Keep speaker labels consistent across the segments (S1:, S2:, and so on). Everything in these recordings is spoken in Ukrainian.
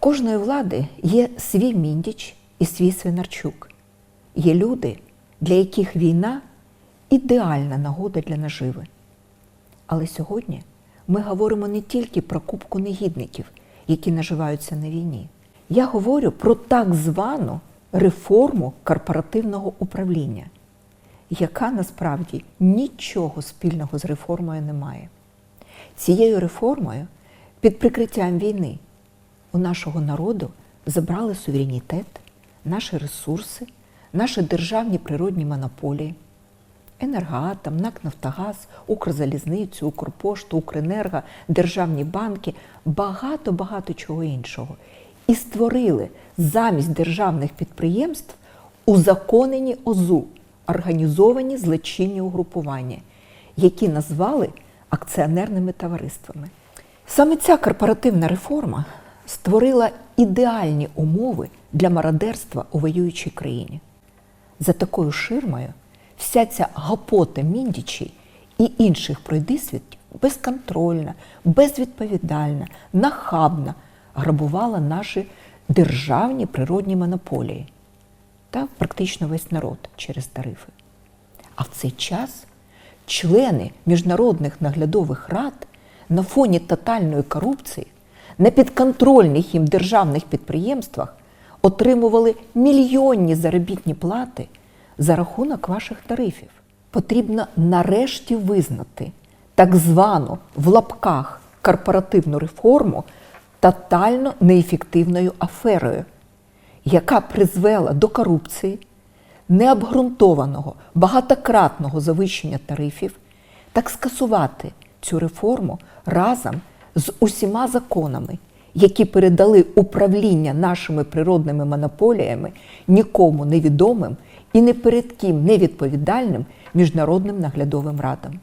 S1: кожної влади є свій міндіч і свій свинарчук. Є люди, для яких війна ідеальна нагода для наживи. Але сьогодні ми говоримо не тільки про кубку негідників, які наживаються на війні. Я говорю про так звану реформу корпоративного управління, яка насправді нічого спільного з реформою не має. Цією реформою під прикриттям війни у нашого народу забрали суверенітет, наші ресурси, наші державні природні монополії. Енергоатом, НАК Нафтогаз, Укрзалізницю, Укрпошту, Укренерго, державні банки, багато-багато чого іншого. І створили замість державних підприємств узаконені ОЗУ, організовані злочинні угрупування, які назвали акціонерними товариствами. Саме ця корпоративна реформа створила ідеальні умови для мародерства у воюючій країні. За такою ширмою вся ця гапота міндічі і інших пройдисвітів безконтрольна, безвідповідальна, нахабна грабувала наші державні природні монополії та практично весь народ через тарифи. А в цей час члени міжнародних наглядових рад на фоні тотальної корупції на підконтрольних їм державних підприємствах отримували мільйонні заробітні плати за рахунок ваших тарифів. Потрібно нарешті визнати так звану в лапках корпоративну реформу тотально неефективною аферою, яка призвела до корупції, необґрунтованого, багатократного завищення тарифів, так скасувати цю реформу разом з усіма законами, які передали управління нашими природними монополіями нікому невідомим і не перед ким невідповідальним міжнародним наглядовим радам.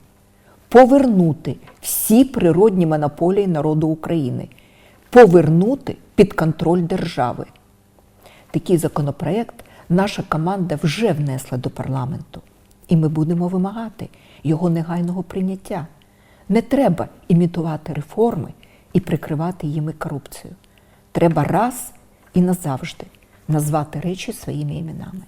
S1: Повернути всі природні монополії народу України, повернути під контроль держави. Такий законопроект наша команда вже внесла до парламенту, і ми будемо вимагати його негайного прийняття. Не треба імітувати реформи і прикривати їми корупцію. Треба раз і назавжди назвати речі своїми іменами.